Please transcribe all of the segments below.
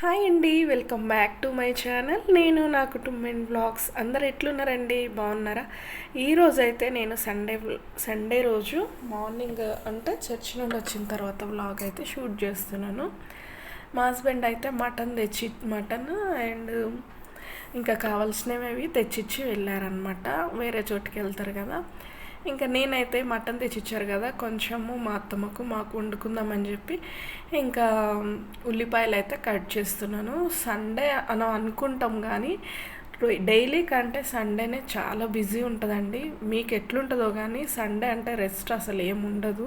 Hi అండి welcome back to my channel. నేను నా కుటుంబం బ్లాగ్స్. అందరు ఎట్లున్నారండి? బాగున్నారా? ఈరోజు అయితే నేను సండే సండే రోజు మార్నింగ్ అంటే చర్చి నుండి వచ్చిన తర్వాత బ్లాగ్ అయితే షూట్ చేస్తున్నాను. మా హస్బెండ్ అయితే మటన్ తెచ్చి మటన్ అండ్ ఇంకా కావాల్సినవి తెచ్చిచ్చి వెళ్ళారనమాట వేరే చోటుకి వెళ్తారు కదా. ఇంకా నేనైతే మటన్ తెచ్చిచ్చారు కదా కొంచెము మా అత్తమ్మకు మాకు వండుకుందామని చెప్పి ఇంకా ఉల్లిపాయలు అయితే కట్ చేస్తున్నాను. సండే అని అనుకుంటాం కానీ డైలీ కంటే సండేనే చాలా బిజీ ఉంటుందండి. మీకు ఎట్లుంటుందో కానీ సండే అంటే రెస్ట్ అసలు ఏముండదు ఉండదు.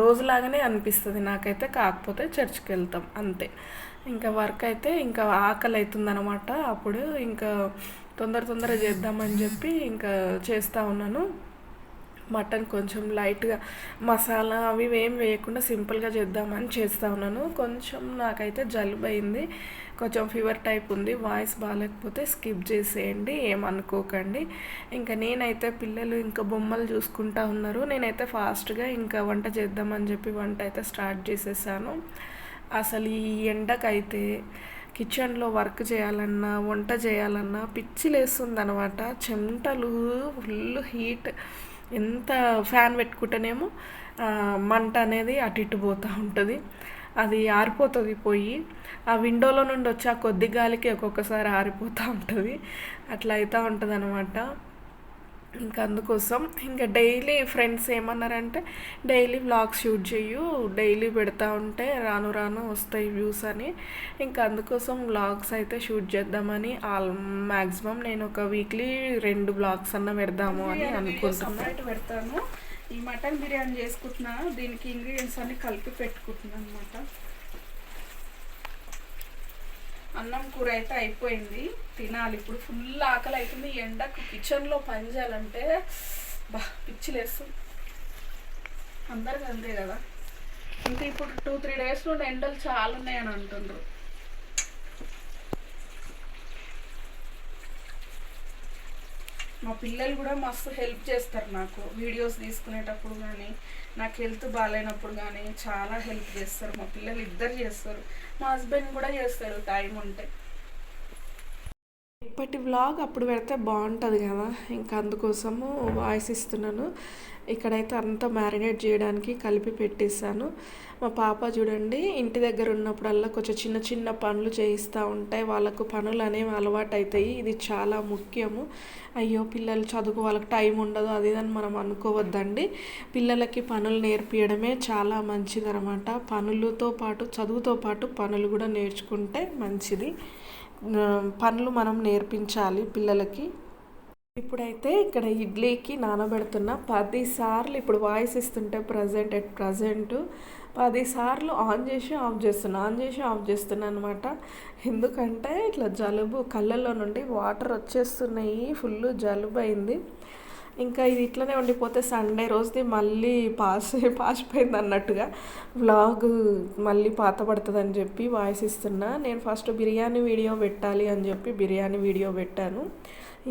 రోజులాగానే అనిపిస్తుంది. నాకైతే కాకపోతే చర్చ్కి వెళ్తాం అంతే. ఇంకా వర్క్ అయితే ఇంకా ఆకలి అవుతుందనమాట అప్పుడు ఇంకా తొందర తొందర చేద్దామని చెప్పి ఇంకా చేస్తూ ఉన్నాను. మటన్ కొంచెం లైట్గా మసాలా అవి ఏం వేయకుండా సింపుల్గా చేద్దామని చేస్తూ ఉన్నాను. కొంచెం నాకైతే జలుబు అయింది కొంచెం ఫీవర్ టైప్ ఉంది. వాయిస్ బాగాలేకపోతే స్కిప్ చేసేయండి. ఏమనుకోకండి ఇంకా నేనైతే పిల్లలు ఇంకా బొమ్మలు చూసుకుంటా ఉన్నారు. నేనైతే ఫాస్ట్గా ఇంకా వంట చేద్దామని చెప్పి వంట అయితే స్టార్ట్ చేసేసాను. అసలు ఈ ఎండకైతే కిచెన్లో వర్క్ చేయాలన్నా వంట చేయాలన్నా పిచ్చి లేస్తుంది అనమాట చెమటలు ఫుల్ హీట్. ఎంత ఫ్యాన్ పెట్టుకుంటేనేమో మంట అనేది అటు ఇటు పోతూ ఉంటుంది. అది ఆరిపోతుంది పోయి ఆ విండోలో నుండి వచ్చి ఆ కొద్ది గాలికి ఒక్కొక్కసారి ఆరిపోతూ ఉంటుంది. అట్లా అవుతూ ఉంటుంది అనమాట ఇంకా అందుకోసం ఇంకా డైలీ ఫ్రెండ్స్ ఏమన్నారంటే డైలీ వ్లాగ్స్ షూట్ చేయు డైలీ పెడతా ఉంటే రాను రాను వస్తాయి వ్యూస్ అని. ఇంకా అందుకోసం వ్లాగ్స్ అయితే షూట్ చేద్దామని ఆల్ మ్యాక్సిమం నేను ఒక వీక్లీ రెండు వ్లాగ్స్ అన్న పెడదాము అని అనుకుంటున్నాను పెడతాను. ఈ మటన్ బిర్యానీ చేసుకుంటున్నా దీనికి ఇంగ్రీడియంట్స్ అన్ని కలిపి పెట్టుకుంటున్నాను అనమాట అన్నం కూర అయితే అయిపోయింది. తినాలి. ఇప్పుడు ఫుల్ ఆకలి అవుతుంది ఎండకు కిచెన్లో పని చేయాలంటే బా పిచ్చిలేస్తుంది అందరికి అంతే కదా. ఇంకా ఇప్పుడు టూ త్రీ డేస్ నుండి ఎండలు చాలా ఉన్నాయని అంటుండ్రు. మా పిల్లలు కూడా మస్తు హెల్ప్ చేస్తారు నాకు. వీడియోస్ తీసుకునేటప్పుడు కానీ నాకు హెల్త్ బాగాలేనప్పుడు కానీ చాలా హెల్ప్ చేస్తారు. మా పిల్లలు ఇద్దరు చేస్తారు. మా హస్బెండ్ కూడా చేస్తారు టైం ఉంటే. ఇప్పటి వ్లాగ్ అప్పుడు పెడితే బాగుంటుంది కదా. ఇంకా అందుకోసము వాయిస్ ఇస్తున్నాను. ఇక్కడైతే అంతా మ్యారినేట్ చేయడానికి కలిపి పెట్టేశాను. మా పాప చూడండి ఇంటి దగ్గర ఉన్నప్పుడల్లా కొంచెం చిన్న చిన్న పనులు చేయిస్తూ ఉంటాయి వాళ్ళకు పనులు అనేవి అలవాటు అవుతాయి ఇది చాలా ముఖ్యము. అయ్యో పిల్లలు చదువుకు వాళ్ళకి టైం ఉండదు అది అని మనం అనుకోవద్దండి. పిల్లలకి పనులు నేర్పించడమే చాలా మంచిదనమాట పనులతో పాటు చదువుతో పాటు పనులు కూడా నేర్చుకుంటే మంచిది. పనులు మనం నేర్పించాలి పిల్లలకి. ఇప్పుడైతే ఇక్కడ ఇడ్లీకి నానబెడుతున్న పదిసార్లు ఇప్పుడు వాయిస్ ఇస్తుంటే ప్రజెంట్ ఎట్ ప్రజెంట్ పదిసార్లు ఆన్ చేసి ఆఫ్ చేస్తున్నా ఆన్ చేసి ఆఫ్ చేస్తున్నా అనమాట ఎందుకంటే ఇట్లా జలుబు కళ్ళల్లో నుండి వాటర్ వచ్చేస్తున్నాయి ఫుల్ జలుబు అయింది ఇంకా ఇది ఇట్లనే ఉండిపోతే సండే రోజుది మళ్ళీ పాస్ పాసిపోయింది అన్నట్టుగా. వ్లాగ్ మళ్ళీ పాత పడుతుందని చెప్పి వాయిస్ ఇస్తున్నా. నేను ఫస్ట్ బిర్యానీ వీడియో పెట్టాలి అని చెప్పి బిర్యానీ వీడియో పెట్టాను.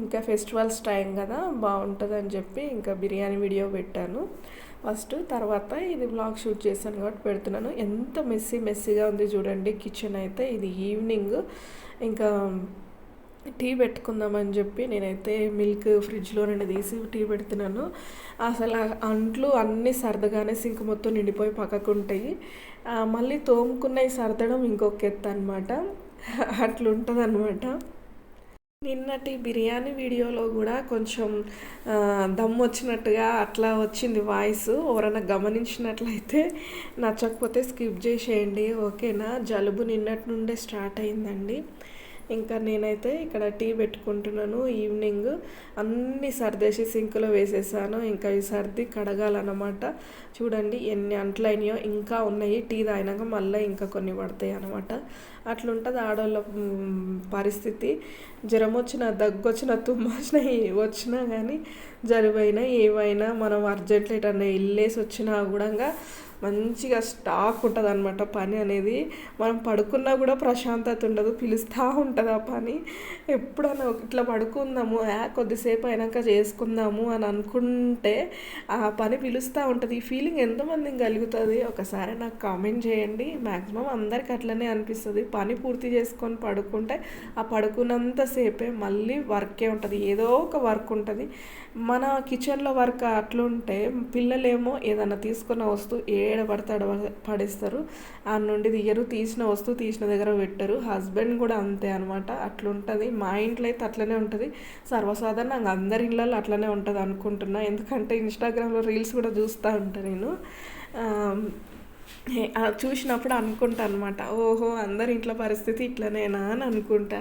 ఇంకా ఫెస్టివల్స్ టైం కదా బాగుంటుందని చెప్పి ఇంకా బిర్యానీ వీడియో పెట్టాను. ఫస్ట్ తర్వాత ఇది బ్లాగ్ షూట్ చేశాను కాబట్టి పెడుతున్నాను. ఎంత మెస్సీ మెస్సీగా ఉంది చూడండి కిచెన్ అయితే. ఇది ఈవినింగ్ ఇంకా టీ పెట్టుకుందామని చెప్పి నేనైతే మిల్క్ ఫ్రిడ్జ్లో నుండి తీసి టీ పెడుతున్నాను. అసలు అంట్లు అన్నీ సరదాగానే సింక్ మొత్తం నిండిపోయి పక్కకుంటాయి. మళ్ళీ తోముకున్నవి సర్దడం ఇంకొక ఎత్తు అనమాట అట్లుంటుంది అనమాట నిన్నటి బిర్యానీ వీడియోలో కూడా కొంచెం దమ్ వచ్చినట్టుగా అట్లా వచ్చింది వాయిస్. ఎవరైనా గమనించినట్లయితే నచ్చకపోతే స్కిప్ చేసేయండి. ఓకేనా? జలుబు నిన్నటి నుండే స్టార్ట్ అయిందండి. ఇంకా నేనైతే ఇక్కడ టీ పెట్టుకుంటున్నాను ఈవినింగ్. అన్ని సర్దేసి సింక్లో వేసేసాను. ఇంకా ఈ సర్ది కడగాలన్నమాట. చూడండి ఎన్ని అంట్లయినాయో ఇంకా ఉన్నాయి. టీ తాగినాక మళ్ళీ ఇంకా కొన్ని పడతాయి అనమాట అట్లుంటుంది ఆడవాళ్ళ పరిస్థితి. జ్వరం వచ్చిన దగ్గు వచ్చిన తుమ్మ వచ్చినా కానీ జలుబైనా ఏవైనా మనం అర్జెంట్లు ఎటన్నా వెళ్ళేసి వచ్చినా కూడా మంచిగా స్టాక్ ఉంటుంది అనమాట పని అనేది. మనం పడుకున్నా కూడా ప్రశాంతత ఉండదు పిలుస్తూ ఉంటుంది ఆ పని. ఎప్పుడైనా ఇట్లా పడుకుందాము కొద్దిసేపు అయినాక చేసుకుందాము అని అనుకుంటే ఆ పని పిలుస్తూ ఉంటుంది. ఈ ఫీలింగ్ ఎంతమందికి కలుగుతుంది? ఒకసారి నాకు కామెంట్ చేయండి. మ్యాక్సిమం అందరికి అట్లనే అనిపిస్తుంది. పని పూర్తి చేసుకొని పడుకుంటే ఆ పడుకున్నంతసేపే మళ్ళీ వర్కే ఉంటుంది. ఏదో ఒక వర్క్ ఉంటుంది. మన కిచెన్లో వర్క్ అట్లుంటే పిల్లలేమో ఏదైనా తీసుకున్న వస్తువు ఏ ఏడ పడతాడు పడేస్తారు. ఆ నుండి తీయరు తీసిన వస్తువు తీసిన దగ్గర పెట్టరు. హస్బెండ్ కూడా అంతే అనమాట అట్లుంటుంది. మా ఇంట్లో అయితే అట్లనే ఉంటుంది. సర్వసాధారణంగా అందరి ఇళ్ళల్లో అట్లనే ఉంటుంది అనుకుంటున్నా. ఎందుకంటే ఇన్స్టాగ్రామ్లో రీల్స్ కూడా చూస్తూ ఉంటాను నేను. చూసినప్పుడు అనుకుంటా అనమాట ఓహో అందరి ఇంట్లో పరిస్థితి ఇట్లనేనా అని అనుకుంటా.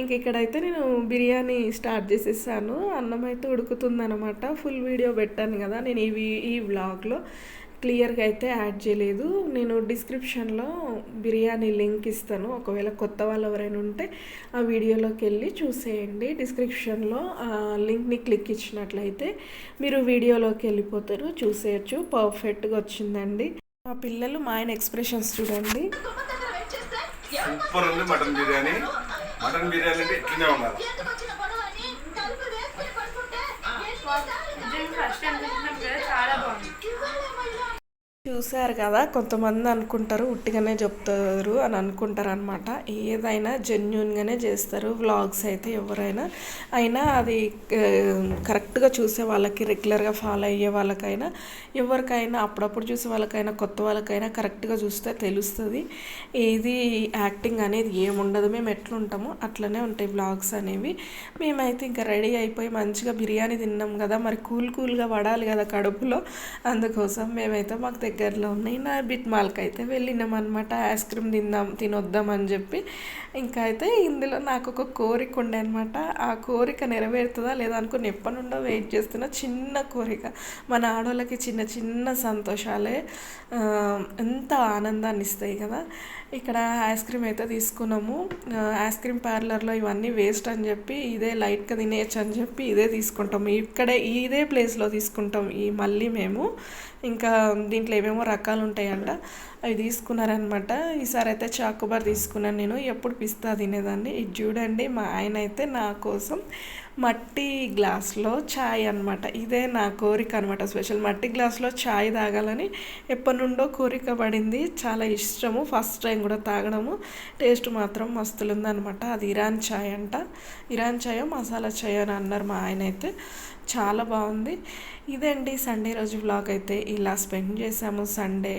ఇంక ఇక్కడైతే నేను బిర్యానీ స్టార్ట్ చేసేసాను. అన్నం అయితే ఉడుకుతుందనమాట ఫుల్ వీడియో పెట్టాను కదా. నేను ఈ ఈ వ్లాగ్లో. క్లియర్గా అయితే యాడ్ చేయలేదు. నేను డిస్క్రిప్షన్లో బిర్యానీ లింక్ ఇస్తాను. ఒకవేళ కొత్త వాళ్ళు ఎవరైనా ఉంటే ఆ వీడియోలోకి వెళ్ళి చూసేయండి. డిస్క్రిప్షన్లో ఆ లింక్ని క్లిక్ ఇచ్చినట్లయితే మీరు వీడియోలోకి వెళ్ళిపోతారు. చూసేయచ్చు. పర్ఫెక్ట్గా వచ్చిందండి. మా పిల్లలు మా ఆయన ఎక్స్ప్రెషన్స్ చూడండి. సూపర్ ఉంది మటన్ బిర్యానీ. మటన్ బిర్యానీ అంటే ఇట్లనే ఉండాలి. చూశారు కదా కొంతమంది అనుకుంటారు ఉట్టిగానే చెప్తారు అని అనుకుంటారు అనమాట ఏదైనా జెన్యున్గానే చేస్తారు వ్లాగ్స్ అయితే ఎవరైనా. అయినా అది కరెక్ట్గా చూసే వాళ్ళకి రెగ్యులర్గా ఫాలో అయ్యే వాళ్ళకైనా ఎవరికైనా అప్పుడప్పుడు చూసే వాళ్ళకైనా కొత్త వాళ్ళకైనా కరెక్ట్గా చూస్తే తెలుస్తుంది. ఏది యాక్టింగ్ అనేది ఏముండదు మేము ఎట్లుంటామో అట్లనే ఉంటాయి వ్లాగ్స్ అనేవి. మేమైతే ఇంకా రెడీ అయిపోయి మంచిగా బిర్యానీ తిన్నాం కదా మరి కూల్ కూల్గా పడాలి కదా కడుపులో. అందుకోసం మేమైతే మాకు దగ్గర దగ్గరలో ఉన్నాయి. నా బిట్ మాల్కి అయితే వెళ్ళినాం అనమాట ఐస్ క్రీమ్ తిందాం తినొద్దాం అని చెప్పి. ఇంకా అయితే ఇందులో నాకు ఒక కోరిక ఉండే అనమాట ఆ కోరిక నెరవేరుతుందా లేదా అనుకుని ఎప్పటి నుండో వెయిట్ చేస్తున్న చిన్న కోరిక. మన ఆడవాళ్ళకి చిన్న చిన్న సంతోషాలే ఎంత ఆనందాన్ని ఇస్తాయి కదా. ఇక్కడ ఐస్ క్రీమ్ అయితే తీసుకున్నాము. ఐస్ క్రీమ్ పార్లర్లో ఇవన్నీ వేస్ట్ అని చెప్పి ఇదే లైట్గా తినేయచ్చు అని చెప్పి ఇదే తీసుకుంటాము. ఇక్కడే ఇదే ప్లేస్లో తీసుకుంటాం ఈ మళ్ళీ మేము. ఇంకా దీంట్లో ఏమేమో రకాలు ఉంటాయంట. అవి తీసుకున్నారనమాట. ఈసారి అయితే చాకోబార్ తీసుకున్నాను నేను. ఎప్పుడు పిస్తా తినేదాన్ని. ఇది చూడండి మా ఆయన అయితే నా కోసం మట్టి గ్లాస్లో ఛాయ్ అనమాట ఇదే నా కోరిక అనమాట స్పెషల్. మట్టి గ్లాస్లో ఛాయ్ తాగాలని ఎప్పటి నుండో కోరిక పడింది. చాలా ఇష్టము. ఫస్ట్ టైం కూడా తాగడము. టేస్ట్ మాత్రం మస్తులుందనమాట అది ఇరాన్ ఛాయ్ అంట. ఇరాన్ ఛాయ్ మసాలా ఛాయ్ అని అన్నారు మా ఆయన అయితే. చాలా బాగుంది. ఇదండి సండే రోజు బ్లాగ్ అయితే. ఇలా స్పెండ్ చేసాము సండే.